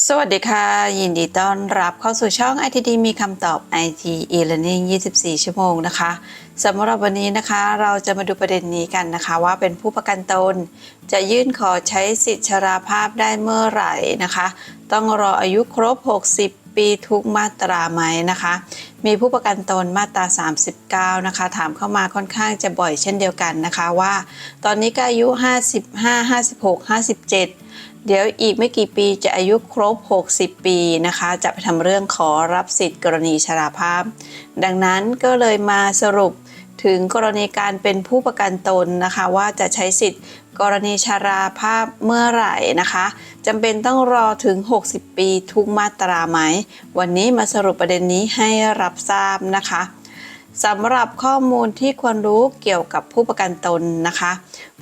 สวัสดีค่ะ ยินดีต้อนรับเข้าสู่ช่อง ITD มีคำตอบ IT e-learning 24 ชั่วโมงนะคะสำหรับวันนี้นะคะเราจะมาดูประเด็นนี้กันนะคะ ว่าเป็นผู้ประกันตน จะยื่นขอใช้สิทธิชราภาพได้เมื่อไหร่นะคะ ต้องรออายุครบ 60 ปีทุกมาตราไหมนะคะ มีผู้ประกันตนมาตรา 39 นะคะ ถามเข้ามาค่อนข้างจะบ่อยเช่นเดียวกันนะคะว่า ตอนนี้ก็อายุ 55 56 57 เดี๋ยวอีกไม่กี่ปีจะอายุครบ 60 ปีนะคะ จะไปทำเรื่องขอรับสิทธิ์กรณีชราภาพ ดังนั้นก็เลยมาสรุปถึงกรณีการเป็นผู้ประกันตนนะคะ ว่าจะใช้สิทธิ์ กรณีชาราภาพเมื่อไหร่นะคะจำเป็นต้องรอถึง 60 ปีทุกมาตราไหม วันนี้มาสรุปประเด็นนี้ให้รับทราบนะคะสำหรับข้อมูลที่ควรรู้เกี่ยวกับผู้ประกันตนนะคะ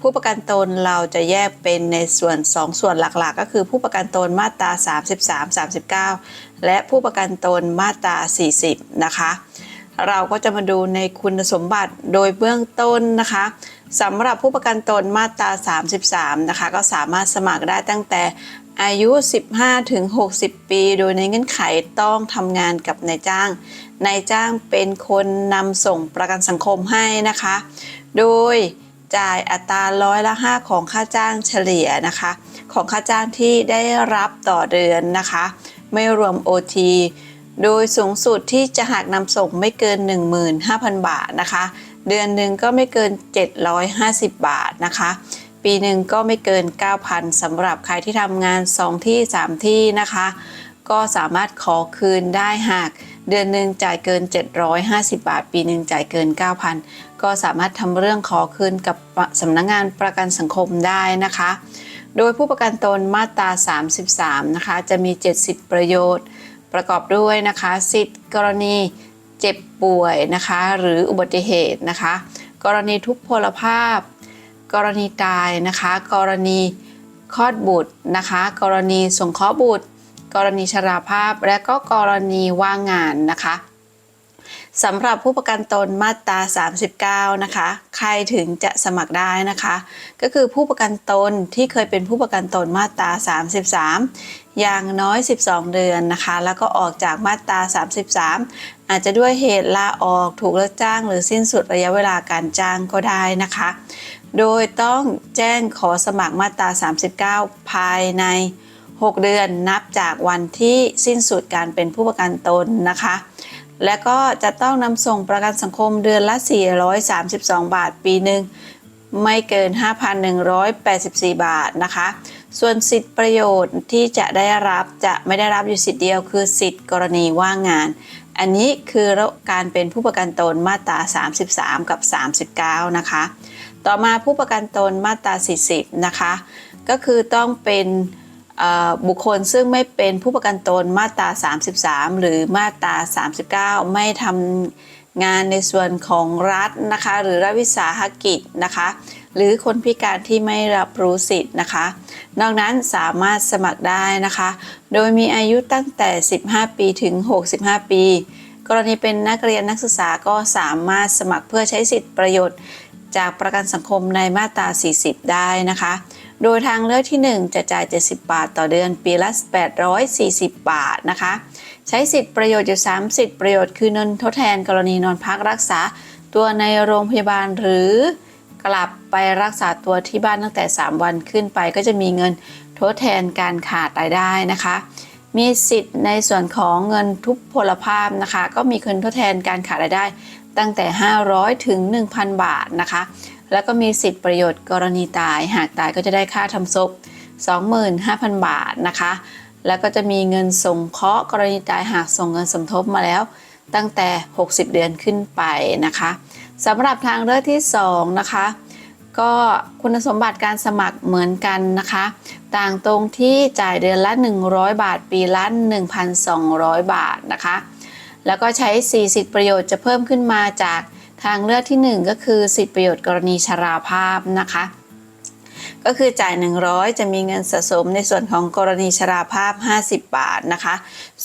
ผู้ประกันตนเราจะแยกเป็นในส่วน 2ส่วนหลักๆ ก็คือผู้ประกันตนมาตรา 33 39 และผู้ประกันตนมาตรา 40 นะคะ เราก็จะมาดูในคุณสมบัติโดยเบื้องต้นนะคะ สำหรับผู้ประกันตนมาตรา 33 นะคะ ก็สามารถสมัครได้ตั้งแต่อายุ 15 ถึง 60 ปี โดยในเงื่อนไขต้องทำงานกับนายจ้าง นายจ้างเป็นคนนำส่งประกันสังคมให้นะคะ โดยจ่ายอัตราร้อยละ 5 ของค่าจ้างเฉลี่ยนะคะ ของค่าจ้างที่ได้รับต่อเดือนนะคะ ไม่รวม OT โดยสูงสุดที่จะหักนำส่งไม่เกิน 15,000 บาทนะคะ เดือนหนึ่งก็ไม่เกิน 750 บาทนะคะ ปีหนึ่งก็ไม่เกิน 9,000สำหรับใครที่ทำงาน 2 ที่ 3 ที่นะคะ ก็สามารถขอคืนได้หาก เดือนหนึ่งจ่ายเกิน 750 บาท ปีหนึ่งจ่ายเกิน 9,000 ก็สามารถทำเรื่องขอคืนกับสำนักงงานประกันสังคมได้นะคะ โดยผู้ประกันตนมาตรา 33 นะคะ จะมี 70 ประโยชน์ ประกอบด้วยนะคะ สิทธิกรณี เจ็บป่วยนะคะ หรืออุบัติเหตุนะคะ กรณีทุพพลภาพ กรณีตายนะคะ กรณีคลอดบุตรนะคะ กรณีสงเคราะห์บุตร กรณีชราภาพ และก็กรณีว่างงานนะคะสำหรับผู้ประกันตนมาตรา 39 นะคะ ใครถึงจะสมัครได้นะคะ ก็คือผู้ประกันตนที่เคยเป็นผู้ประกันตนมาตรา 33 อย่างน้อย 12 เดือนนะคะ แล้วก็ออกจากมาตรา 33 อาจจะด้วยเหตุลาออกถูกเลิกจ้าง หรือสิ้นสุดระยะเวลาการจ้างก็ได้นะคะ โดยต้องแจ้งขอสมัครมาตรา 39 ภายใน 6 เดือนนับจากวันที่สิ้นสุดการเป็นผู้ประกันตนนะคะ และก็จะต้องนำส่งประกันสังคมเดือนละ 432 บาทปีหนึ่งไม่เกิน 5,184 บาทนะคะ ส่วนสิทธิประโยชน์ที่จะได้รับจะไม่ได้รับอยู่สิทธิเดียว คือสิทธิกรณีว่างงาน อันนี้คือการเป็นผู้ประกันตนมาตรา 33 กับ 39 นะคะ ต่อมาผู้ประกันตนมาตรา 40 นะคะ ก็คือต้องเป็นบุคคลซึ่งไม่เป็นผู้ประกันตนมาตรา 33 หรือมาตรา 39 ไม่ทำงานในส่วนของรัฐนะคะ หรือรัฐวิสาหกิจนะคะ หรือคนพิการที่ไม่รับรู้สิทธิ์นะคะ นอกนั้นสามารถสมัครได้นะคะ โดยมีอายุตั้งแต่ 15 ปีถึง 65 ปี กรณีเป็นนักเรียนนักศึกษาก็สามารถสมัครเพื่อใช้สิทธิประโยชน์ จากประกันสังคมในมาตรา 40 ได้นะคะ โดยทางเลือกที่ 1 จะจ่าย 70 บาทต่อเดือนปีละ 840 บาทนะคะ ใช้สิทธิประโยชน์อยู่3สิทธิประโยชน์คือเงินทดแทนกรณีนอนพักรักษาตัวในโรงพยาบาลหรือ กลับไปรักษาตัวที่บ้านตั้งแต่ 3 วันขึ้นไป ก็จะมีเงินทดแทนการขาดรายได้นะคะ มีสิทธิ์ในส่วนของเงินทุพพลภาพนะคะ ก็มีเงินทดแทนการขาดรายได้ ตั้งแต่ 500 ถึง 1,000 บาทนะคะ แล้วก็มีสิทธิ์ประโยชน์กรณีตาย หากตายก็จะได้ค่าทำศพ 25,000 บาทนะคะ แล้วก็จะมีเงินสงเคราะห์กรณีตายหากส่งเงินสมทบมาแล้วตั้งแต่ 60 เดือนขึ้นไปนะคะ สำหรับทางเลือกที่2นะคะก็คุณสมบัติการสมัครเหมือนกันนะคะ ต่างตรงที่จ่ายเดือนละ 100 บาท ปีละ 1,200 บาทนะคะ แล้วก็ใช้ 4 สิทธิประโยชน์จะเพิ่มขึ้นมาจากทางเลือกที่ 1 ก็คือสิทธิประโยชน์กรณีชราภาพนะคะ ก็คือจ่าย 100 จะมีเงินสะสมในส่วนของกรณีชราภาพ 50 บาทนะคะ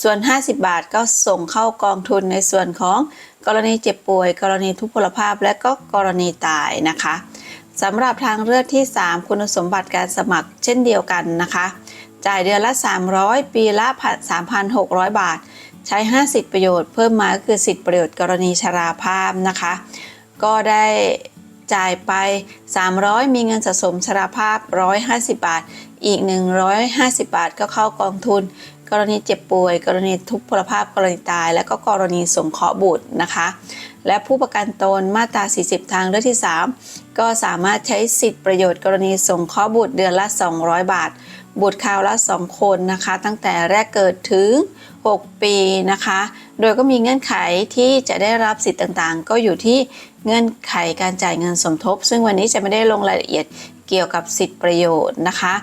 ส่วน 50 บาทก็ส่งเข้ากองทุนในส่วนของ กรณีเจ็บป่วย กรณีทุพพลภาพ และก็กรณีตายนะคะสำหรับทางเลือกที่ 3 คุณสมบัติการสมัครเช่นเดียวกันนะคะ จ่ายเดือนละ 300 ปีละ 3,600 บาท ใช้ 50 ประโยชน์เพิ่มมาก็คือสิทธิประโยชน์กรณีชราภาพนะคะ ก็ได้จ่ายไป 300 มีเงินสะสมชราภาพ 150 บาท อีก 150 บาทก็เข้ากองทุน กรณีเจ็บป่วย กรณีทุพพลภาพ กรณีตาย และก็กรณีสงเคราะห์บุตรนะคะ และผู้ประกันตนมาตรา 40 ทางเลือกที่ 3 ก็สามารถใช้สิทธิประโยชน์กรณีสงเคราะห์บุตรเดือนละ 200 บาท บุตรคราวละ 2 คนนะคะ ตั้งแต่แรกเกิดถึง 6 ปีนะคะ โดยก็มีเงื่อนไขที่จะได้รับสิทธิ์ต่างๆ ก็อยู่ที่เงื่อนไขการจ่ายเงินสมทบ ซึ่งวันนี้จะไม่ได้ลงรายละเอียดเกี่ยวกับสิทธิประโยชน์นะคะ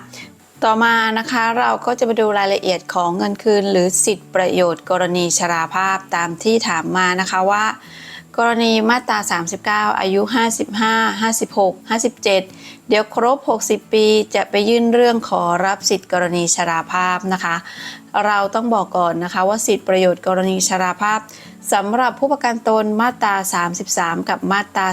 ต่อมานะคะเราก็จะมาดูรายละเอียดของเงินคืน หรือสิทธิประโยชน์ กรณีชราภาพตามที่ถามมานะคะว่า กรณีมาตรา 39 อายุ 55 56 57 เดี๋ยวครบ 60 ปีจะไปยื่นเรื่องขอรับสิทธิกรณีชราภาพนะคะ เราต้องบอกก่อนนะคะว่าสิทธิประโยชน์กรณีชราภาพสำหรับผู้ประกันตนมาตรา 33 กับมาตรา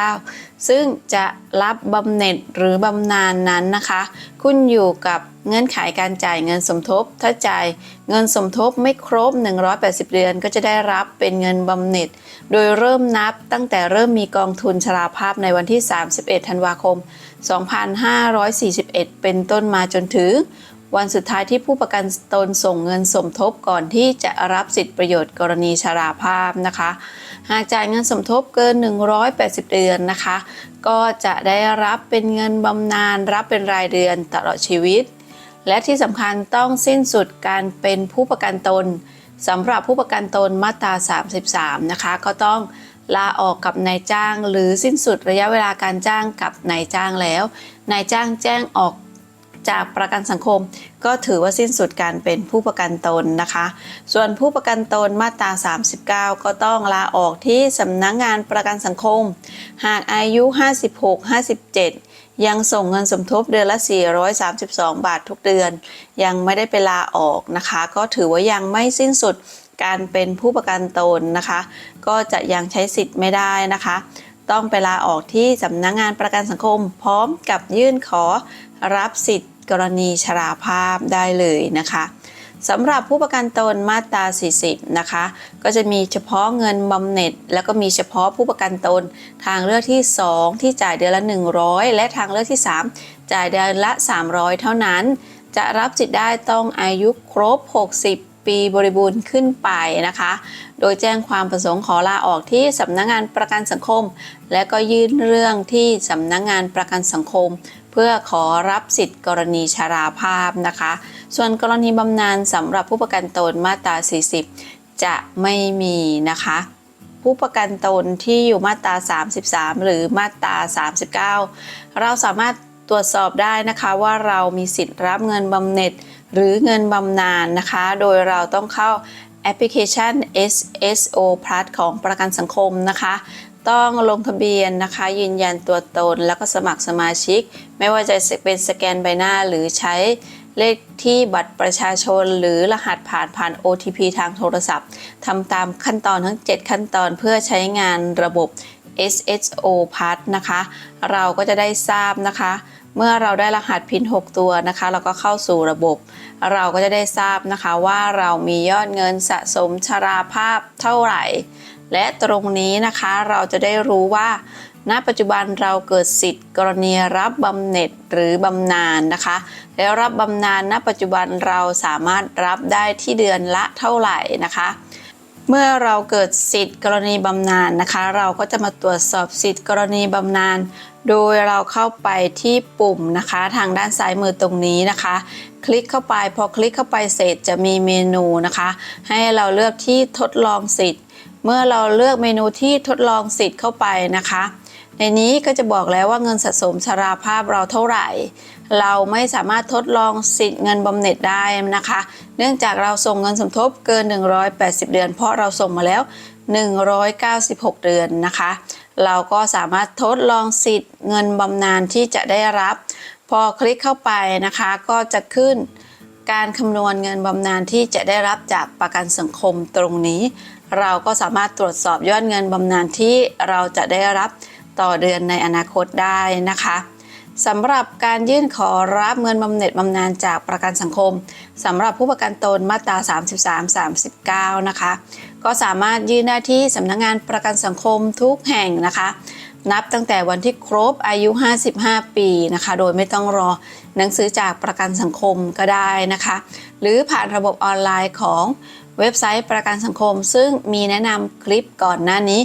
39 ซึ่งจะรับบำเหน็จหรือบำนาญนนั้นนะคะขึ้นอยู่กับเงื่อนไขการจ่ายเงินสมทบ ถ้าจ่ายเงินสมทบไม่ครบ 180 เดือนก็จะได้รับเป็นเงินบำเหน็จ โดยเริ่มนับตั้งแต่เริ่มมีกองทุนชราภาพในวันที่ 31 ธันวาคม 2541 เป็นต้นมาจนถึง วันสุดท้ายที่ผู้ประกันตนส่งเงินสมทบก่อนที่จะรับสิทธิประโยชน์กรณีชราภาพนะคะ หากจ่ายเงินสมทบเกิน 180 เดือนนะคะ ก็จะได้รับเป็นเงินบำนาญรับเป็นรายเดือนตลอดชีวิต และที่สำคัญต้องสิ้นสุดการเป็นผู้ประกันตนสำหรับผู้ประกันตนมาตรา 33 นะคะ ก็ต้องลาออกกับนายจ้าง หรือสิ้นสุดระยะเวลาการจ้างกับนายจ้างแล้ว นายจ้างแจ้งออก จากประกันสังคม ก็ถือว่าสิ้นสุดการเป็นผู้ประกันตนนะคะ ส่วนผู้ประกันตนมาตรา 39 ก็ต้องลาออกที่สำนักงงานประกันสังคม หากอายุ 56 57ยังส่งเงินสมทบเดือนละ 432 บาททุกเดือน ยังไม่ได้ไปลาออกนะคะ ก็ถือว่ายังไม่สิ้นสุดการเป็นผู้ประกันตนนะคะ ก็จะยังใช้สิทธิ์ไม่ได้นะคะ ต้องไปลาออกที่สำนักงงานประกันสังคม พร้อมกับยื่นขอ รับสิทธิ์กรณีชราภาพได้เลยนะคะสำหรับผู้ประกันตนมาตรา 40 นะคะ ก็จะมีเฉพาะเงินบำเหน็จ แล้วก็มีเฉพาะผู้ประกันตน ทางเลือกที่ 2 ที่จ่ายเดือนละ 100 และทางเลือกที่ 3 จ่ายเดือนละ 300 เท่านั้น จะรับสิทธิ์ได้ต้องอายุครบ 60 ปีบริบูรณ์ขึ้นไปนะคะ โดยแจ้งความประสงค์ขอลาออกที่สำนักงงานประกันสังคม และก็ยื่นเรื่องที่สำนักงงานประกันสังคม เพื่อขอรับสิทธิ์กรณีชราภาพนะคะ ส่วนกรณีบำนาญสำหรับผู้ประกันตนมาตรา 40 จะไม่มีนะคะผู้ประกันตนที่อยู่มาตรา 33 หรือมาตรา 39 เราสามารถตรวจสอบได้นะคะว่าเรามีสิทธิ์รับเงินบำเหน็จ หรือเงินบำนาญนะคะ โดยเราต้องเข้าแอปพลิเคชัน SSO Plus ของประกันสังคมนะคะ ต้องลงทะเบียนนะคะ ยืนยันตัวตนแล้วก็สมัครสมาชิก ไม่ว่าจะเป็นสแกนใบหน้าหรือใช้เลขที่บัตรประชาชนหรือรหัสผ่านผ่าน OTP ทางโทรศัพท์ทำตามขั้นตอนทั้ง 7 ขั้นตอนเพื่อใช้งานระบบ SSO Plus นะคะ เราก็จะได้ทราบนะคะ เมื่อเราได้รหัสพิน6ตัวนะคะ เราก็เข้าสู่ระบบ เราก็จะได้ทราบนะคะว่าเรามียอดเงินสะสมชราภาพเท่าไหร่ และตรงนี้นะคะเราจะได้รู้ว่า ณ ปัจจุบันเราเกิดสิทธิ์ กรณีรับบำเหน็จหรือบำนาญนะคะ แล้วรับบำนาญณปัจจุบันเราสามารถรับได้ที่เดือนละเท่าไหร่นะคะเมื่อเราเกิดสิทธิ์กรณีบำนาญนะคะ เราก็จะมาตรวจสอบสิทธิ์กรณีบำนาญ โดยเราเข้าไปที่ปุ่มนะคะ ทางด้านซ้ายมือตรงนี้นะคะ คลิกเข้าไปพอคลิกเข้าไปเสร็จจะมีเมนูนะคะ ให้เราเลือกที่ทดลองสิทธิ์ เมื่อเราเลือกเมนูที่ทดลองสิทธิ์เข้าไปนะคะ ในนี้ก็จะบอกแล้วว่าเงินสะสมชราภาพเราเท่าไหร่ เราไม่สามารถทดลองสิทธิ์เงินบำเหน็จได้นะคะ เนื่องจากเราส่งเงินสมทบเกิน 180 เดือน เพราะเราส่งมาแล้ว 196 เดือนนะคะ เราก็สามารถทดลองสิทธิ์เงินบำนาญที่จะได้รับ พอคลิกเข้าไปนะคะก็จะขึ้นการคำนวณเงินบำนาญที่จะได้รับจากประกันสังคมตรงนี้ เราก็สามารถตรวจสอบยอดเงินบำนาญที่เราจะได้รับต่อเดือนในอนาคตได้นะคะสำหรับการยื่นขอรับเงินบำเหน็จบำนาญจากประกันสังคมสำหรับผู้ประกันตนมาตรา 33 39 นะคะ ก็สามารถยื่นได้ที่สำนักงานประกันสังคมทุกแห่งนะคะ นับตั้งแต่วันที่ครบอายุ 55 ปีนะคะ โดยไม่ต้องรอหนังสือจากประกันสังคมก็ได้นะคะ หรือผ่านระบบออนไลน์ของเว็บไซต์ประกันสังคม ซึ่งมีแนะนำคลิปก่อนหน้านี้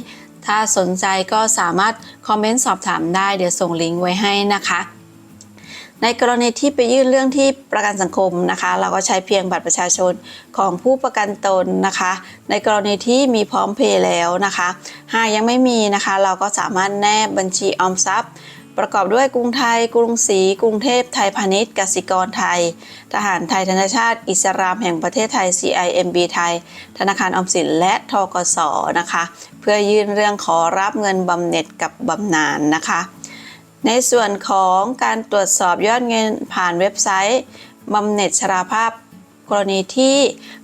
ถ้าสนใจก็สามารถคอมเมนต์สอบถามได้เดี๋ยวส่งลิงก์ไว้ให้นะคะ ในกรณีที่ไปยื่นเรื่องที่ประกันสังคมนะคะ เราก็ใช้เพียงบัตรประชาชนของผู้ประกันตนนะคะ ในกรณีที่มีพร้อมเพย์แล้วนะคะ หากยังไม่มีนะคะ เราก็สามารถแนบบัญชีออมทรัพย์ประกอบด้วยกรุงไทย กรุงศรี กรุงเทพ ไทยพาณิชย์ กสิกรไทย ทหารไทยธนชาติ อิสรามแห่งประเทศไทย CIMB ไทย ธนาคารออมสิน และทกสนะคะ เพื่อยื่นเรื่องขอรับเงินบำเหน็จกับบำนาญนะคะ ในส่วนของการตรวจสอบยอดเงินผ่านเว็บไซต์บำเหน็จชราภาพ กรณีที่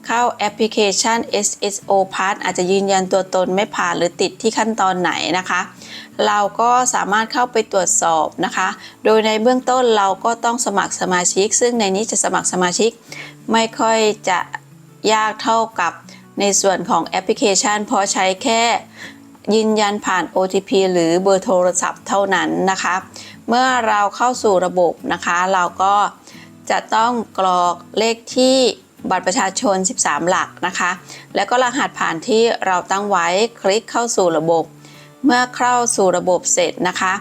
เข้าแอปพลิเคชัน SSO Pass อาจจะยืนยันตัวตนไม่ผ่านหรือติดที่ขั้นตอนไหนนะคะ เราก็สามารถเข้าไปตรวจสอบนะคะ โดยในเบื้องต้นเราก็ต้องสมัครสมาชิก ซึ่งในนี้จะสมัครสมาชิก ไม่ค่อยจะยากเท่ากับในส่วนของแอปพลิเคชันเพราะใช้แค่ ยืนยันผ่าน OTP หรือเบอร์โทรศัพท์เท่านั้นนะคะ เมื่อเราเข้าสู่ระบบนะคะ เราก็จะต้องกรอกเลขที่บัตรประชาชน 13 หลักนะคะ แล้วก็รหัสผ่านที่เราตั้งไว้คลิกเข้าสู่ระบบ เมื่อเข้าสู่ระบบเสร็จนะคะ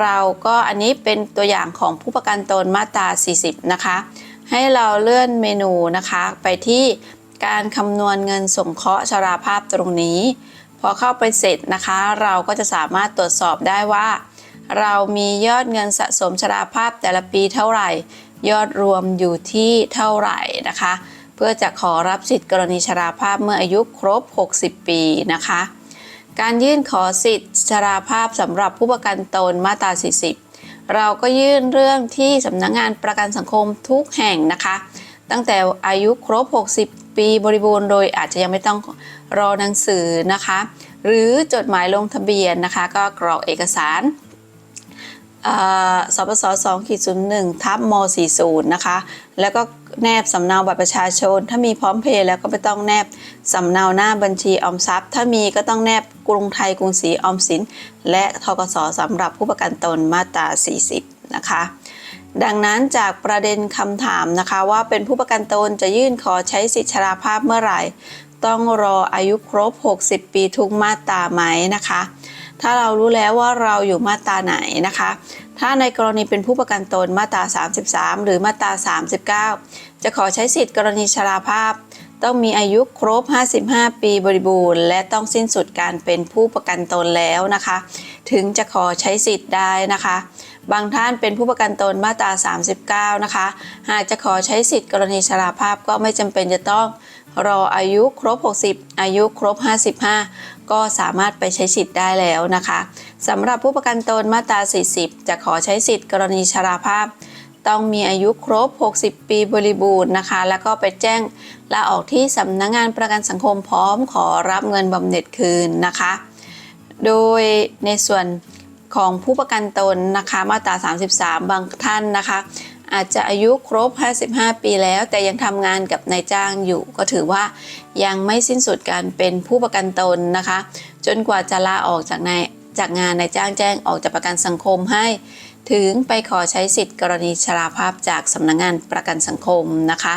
เราก็อันนี้เป็นตัวอย่างของผู้ประกันตนมาตรา 40 นะคะ ให้เราเลื่อนเมนูนะคะ ไปที่การคำนวณเงินสงเคราะห์ชราภาพตรงนี้ พอเข้าไปเสร็จนะคะ เราก็จะสามารถตรวจสอบได้ว่า เรามียอดเงินสะสมชราภาพแต่ละปีเท่าไหร่ ยอดรวมอยู่ที่เท่าไหร่นะคะ เพื่อจะขอรับสิทธิ์กรณีชราภาพเมื่ออายุครบ 60 ปีนะคะ การยื่นขอสิทธิ์ชราภาพสำหรับผู้ประกันตนมาตรา 40 เราก็ยื่นเรื่องที่สำนักงงานประกันสังคมทุกแห่งนะคะ ตั้งแต่อายุครบ 60 ปีบริบูรณ์โดยอาจจะยังไม่ต้อง รอหนังสือนะคะ หรือจดหมายลงทะเบียนนะคะ ก็กรอกเอกสารสปส2ขีด01ทับม40 นะคะ แล้วก็แนบสำเนาบัตรประชาชน ถ้ามีพร้อมเพย์แล้วก็ไม่ต้องแนบสำเนาหน้าบัญชีออมทรัพย์ ถ้ามีก็ต้องแนบกรุงไทยกรุงศรีออมสิน และทกสสำหรับผู้ประกันตนมาตรา 40 นะคะ ดังนั้นจากประเด็นคำถามนะคะว่าเป็นผู้ประกันตนจะยื่นขอใช้สิทธิชราภาพเมื่อไหร่ ต้องรออายุครบ 60 ปีทุกมาตราไหมนะคะ ถ้าเรารู้แล้วว่าเราอยู่มาตราไหนนะคะ ถ้าในกรณีเป็นผู้ประกันตนมาตรา 33 หรือมาตรา 39 จะขอใช้สิทธิ์กรณีชราภาพ ต้องมีอายุครบ 55 ปีบริบูรณ์ และต้องสิ้นสุดการเป็นผู้ประกันตนแล้วนะคะ ถึงจะขอใช้สิทธิ์ได้นะคะบางท่านเป็นผู้ประกันตนมาตรา 39 นะคะ หากจะขอใช้สิทธิ์กรณีชราภาพก็ไม่จำเป็นจะต้อง รออายุครบ 60 อายุครบ 55 ก็สามารถไปใช้สิทธิ์ได้แล้วนะคะสำหรับผู้ประกันตนมาตรา 40 จะขอใช้สิทธิ์กรณีชราภาพ ต้องมีอายุครบ 60 ปีบริบูรณ์นะคะ แล้วก็ไปแจ้งลาออกที่สำนักงงานประกันสังคมพร้อมขอรับเงินบำเหน็จคืนนะคะ โดยในส่วนของผู้ประกันตนนะคะมาตรา 33 บางท่านนะคะ อาจจะอายุครบ 55 ปีแล้ว แต่ยังทำงานกับนายจ้างอยู่ ก็ถือว่ายังไม่สิ้นสุดการเป็นผู้ประกันตนนะคะ จนกว่าจะลาออกจากนายจากงานนายจ้างแจ้งออกจากประกันสังคมให้ ถึงไปขอใช้สิทธิ์กรณีชราภาพจากสำนักงงานประกันสังคมนะคะ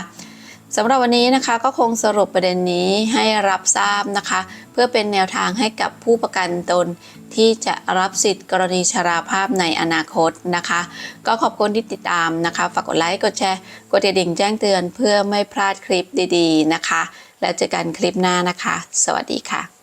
สำหรับวันนี้นะคะก็คงสรุปประเด็นนี้ให้รับทราบนะคะ เพื่อเป็นแนวทางให้กับผู้ประกันตน ที่จะรับสิทธิ์กรณีชราภาพในอนาคตนะคะ ก็ขอบคุณที่ติดตามนะคะ ฝากกดไลค์ กดแชร์ กดกระดิ่งแจ้งเตือนเพื่อไม่พลาดคลิปดีๆนะคะ แล้วเจอกันคลิปหน้านะคะ สวัสดีค่ะ